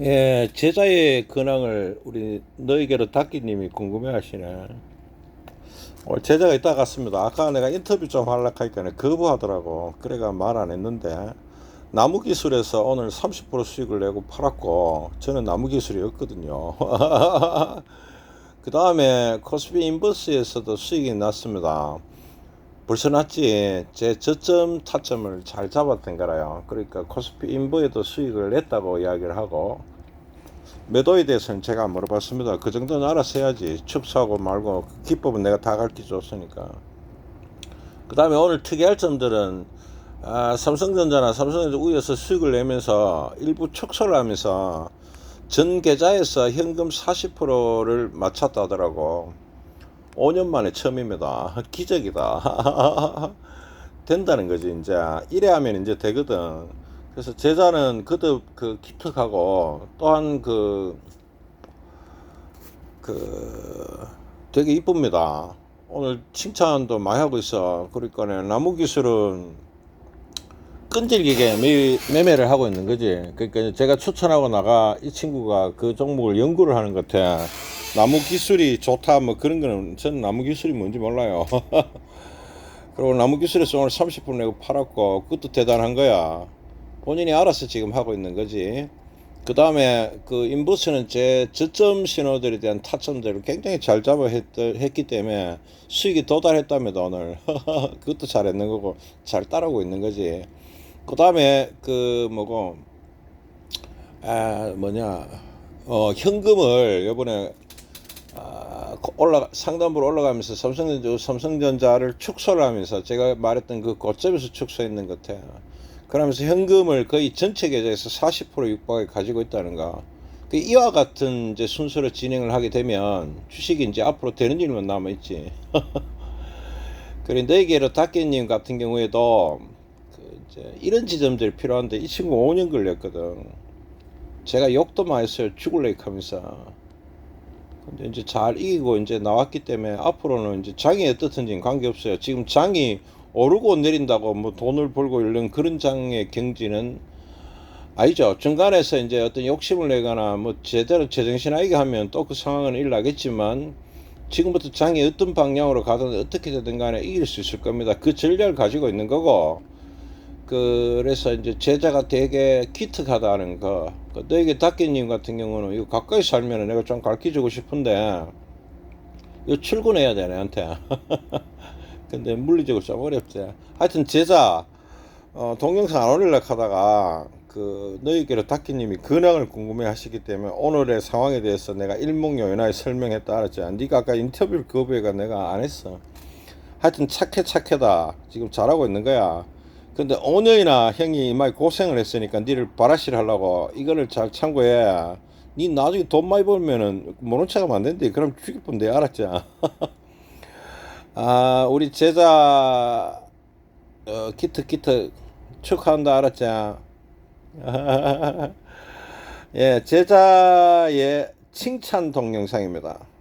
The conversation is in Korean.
예, 제자의 근황을 우리 너에게로 닫기님이 궁금해하시네. 오늘 제자가 있다 갔습니다. 아까 내가 인터뷰 좀 하려고 하니까 거부하더라고. 그래가 말 안 했는데 나무 기술에서 오늘 30% 수익을 내고 팔았고 저는 나무 기술이 없거든요. 그 다음에 코스피 인버스에서도 수익이 났습니다. 벌써 났지. 제 저점 타점을 잘 잡았던 거라요. 그러니까 코스피 인버에도 수익을 냈다고 이야기를 하고 매도에 대해서는 제가 안 물어봤습니다. 그 정도는 알아서 해야지. 축소하고 말고 그 기법은 내가 다 가르쳐 줬으니까. 그 다음에 오늘 특이할 점들은 아, 삼성전자나 삼성전자 위에서 수익을 내면서 일부 축소를 하면서 전 계좌에서 현금 40%를 맞췄다 하더라고. 5년 만에 처음입니다. 기적이다. 된다는 거지, 이제. 이래 하면 이제 되거든. 그래서 제자는 그득 그 기특하고 또한 그, 그, 되게 이쁩니다. 오늘 칭찬도 많이 하고 있어. 그러니까 나무 기술은 끈질기게 매, 매매를 하고 있는 거지. 그러니까 제가 추천하고 나가 이 친구가 그 종목을 연구를 하는 것 같아. 나무 기술이 좋다 뭐 그런 거는 저는 나무 기술이 뭔지 몰라요. 그리고 나무 기술에서 오늘 30분 내고 팔았고 그것도 대단한 거야. 본인이 알아서 지금 하고 있는 거지. 그 다음에 그 인버스는 제 저점 신호들에 대한 타점들을 굉장히 잘 잡아 했, 했기 때문에 수익이 도달했답니다 오늘. 그것도 잘했는 거고 잘 따라오고 있는 거지. 그 다음에 그 뭐고 아 뭐냐 어 현금을 요번에 아, 올라 상단부로 올라가면서 삼성전자 삼성전자를 축소를 하면서 제가 말했던 그 고점에서 축소했는 것 같아요. 그러면서 현금을 거의 전체 계좌에서 40% 육박에 가지고 있다는가. 그 이와 같은 이제 순서로 진행을 하게 되면 주식이 이제 앞으로 되는 일만 남아 있지. 그래 너에게로 닥개님 같은 경우에도 그 이제 이런 지점들이 필요한데 이 친구 5년 걸렸거든. 제가 욕도 많이 했어요. 죽을래 하면서. 근데 이제 잘 이기고 이제 나왔기 때문에 앞으로는 이제 장이 어떻든지 관계없어요. 지금 장이 오르고 내린다고 뭐 돈을 벌고 이런 그런 장의 경지는 아니죠. 중간에서 이제 어떤 욕심을 내거나 뭐 제대로 제정신하게 하면 또 그 상황은 일나겠지만 지금부터 장이 어떤 방향으로 가든 어떻게 되든 간에 이길 수 있을 겁니다. 그 전략을 가지고 있는 거고 그래서 이제 제자가 되게 기특하다는 거. 그 너에게 닥기님 같은 경우는 이거 가까이 살면 내가 좀 가르쳐 주고 싶은데 이거 출근해야 돼 내한테. 근데 물리적으로 좀 어렵지. 하여튼 제자 어, 동영상 안 올리려고 하다가 그 너희께로 닥기님이 근황을 궁금해 하시기 때문에 오늘의 상황에 대해서 내가 일목요연하게 설명했다 알았지. 네가 아까 인터뷰를 거부해가 내가 안 했어. 하여튼 착해 착해다. 지금 잘하고 있는 거야. 근데 5년이나 형이 이마에 고생을 했으니까 니를 바라실 하려고 이거를 잘 참고해. 니 나중에 돈 많이 벌면은 모른 척하면 안 된대. 그럼 죽일 뻔돼 알았지? 아 우리 제자 어, 기특 기특 축하한다 알았지? 예 제자의 칭찬 동영상입니다.